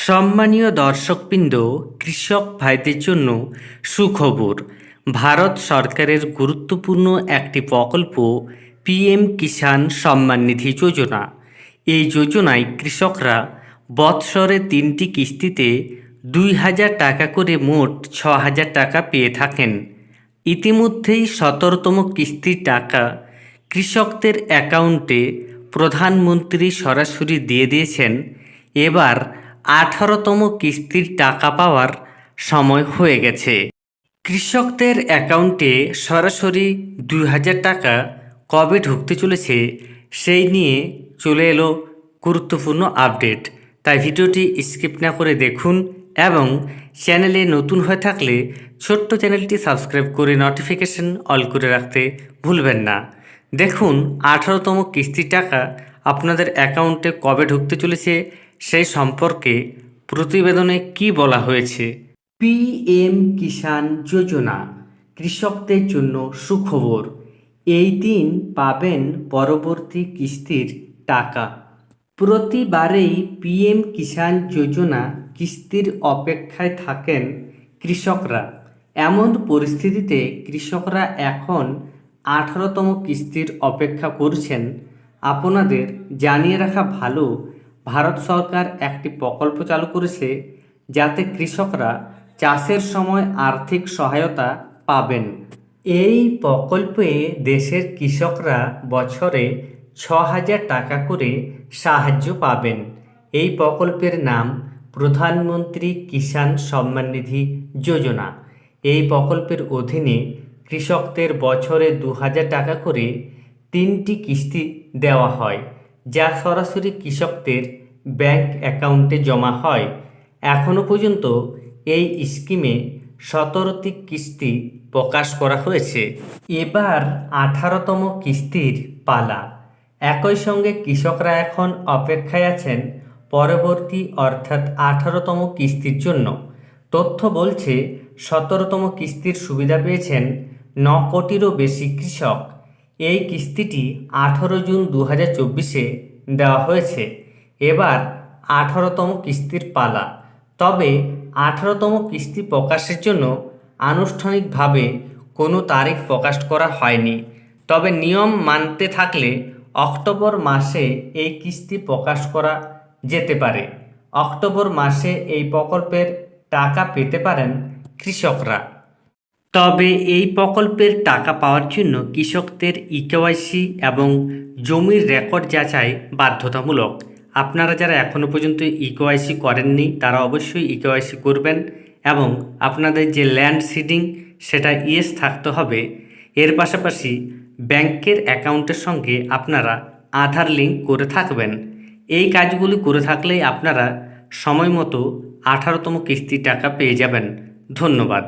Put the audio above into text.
সম্মানীয় দর্শকবৃন্দ, কৃষক ভাইদের জন্য সুখবর। ভারত সরকারের গুরুত্বপূর্ণ একটি প্রকল্প, পিএম কিষাণ সম্মান নিধি যোজনা। এই যোজনায় কৃষকরা বৎসরে তিনটি কিস্তিতে দুই হাজার টাকা করে মোট ছ হাজার টাকা পেয়ে থাকেন। ইতিমধ্যেই সতেরোতম কিস্তির টাকা কৃষকদের অ্যাকাউন্টে প্রধানমন্ত্রী সরাসরি দিয়ে দিয়েছেন। এবার আঠারোতম কিস্তির টাকা পাওয়ার সময় হয়ে গেছে। কৃষকদের অ্যাকাউন্টে সরাসরি দুই হাজার টাকা কবে ঢুকতে চলেছে, সেই নিয়ে চলে এলো গুরুত্বপূর্ণ আপডেট। তাই ভিডিওটি স্কিপ না করে দেখুন এবং চ্যানেলে নতুন হয়ে থাকলে ছোট্ট চ্যানেলটি সাবস্ক্রাইব করে নোটিফিকেশন অল করে রাখতে ভুলবেন না। দেখুন আঠারোতম কিস্তির টাকা আপনাদের অ্যাকাউন্টে কবে ঢুকতে চলেছে সেই সম্পর্কে প্রতিবেদনে কি বলা হয়েছে? পিএম কিষাণ যোজনা, কৃষকদের জন্য সুখবর। এই দিন পাবেন পরবর্তী কিস্তির টাকা। প্রতিবারেই পিএম কিষাণ যোজনা কিস্তির অপেক্ষায় থাকেন কৃষকরা। এমন পরিস্থিতিতে কৃষকরা এখন আঠারোতম কিস্তির অপেক্ষা করছেন। আপনাদের জানিয়ে রাখা ভালো ভারত সরকার একটি প্রকল্প চালু করেছে যাতে কৃষকরা চাষের সময় আর্থিক সহায়তা পাবেন। এই প্রকল্পে দেশের কৃষকরা বছরে ছ হাজার টাকা করে সাহায্য পাবেন। এই প্রকল্পের নাম প্রধানমন্ত্রী কিষাণ সম্মান নিধি যোজনা। এই প্রকল্পের অধীনে কৃষকদের বছরে দু হাজার টাকা করে তিনটি কিস্তি দেওয়া হয়। যা সরাসরি কৃষকদের ব্যাংক অ্যাকাউন্টে জমা হয় এখনও পর্যন্ত এই স্কিমে সতেরোটি কিস্তি প্রকাশ করা হয়েছে। এবার আঠারোতম কিস্তির পালা। একই সঙ্গে কৃষকরা এখন অপেক্ষায় আছেন পরবর্তী, অর্থাৎ আঠারোতম কিস্তির জন্য। তথ্য বলছে, সতেরোতম কিস্তির সুবিধা পেয়েছেন ন কোটিরও বেশি কৃষক। এই কিস্তিটি আঠারো জুন দু হাজার চব্বিশে দেওয়া হয়েছে। এবার আঠারোতম কিস্তির পালা। তবে আঠারোতম কিস্তি প্রকাশের জন্য আনুষ্ঠানিকভাবে কোনো তারিখ প্রকাশ করা হয়নি। তবে নিয়ম মানতে থাকলে অক্টোবর মাসে এই কিস্তি প্রকাশ করা যেতে পারে। অক্টোবর মাসে এই প্রকল্পের টাকা পেতে পারেন কৃষকরা। তবে এই প্রকল্পের টাকা পাওয়ার জন্য কৃষকদের ইকেওয়াইসি এবং জমির রেকর্ড যাচাই বাধ্যতামূলক। আপনারা যারা এখনও পর্যন্ত ইকেওয়াইসি করেননি, তারা অবশ্যই ইকেওয়াইসি করবেন এবং আপনাদের যে ল্যান্ড সিডিং, সেটা ইয়েস থাকতে হবে। এর পাশাপাশি ব্যাংকের অ্যাকাউন্টের সঙ্গে আপনারা আধার লিঙ্ক করে থাকবেন। এই কাজগুলি করে থাকলেই আপনারা সময় মতো আঠারোতম কিস্তির টাকা পেয়ে যাবেন। ধন্যবাদ।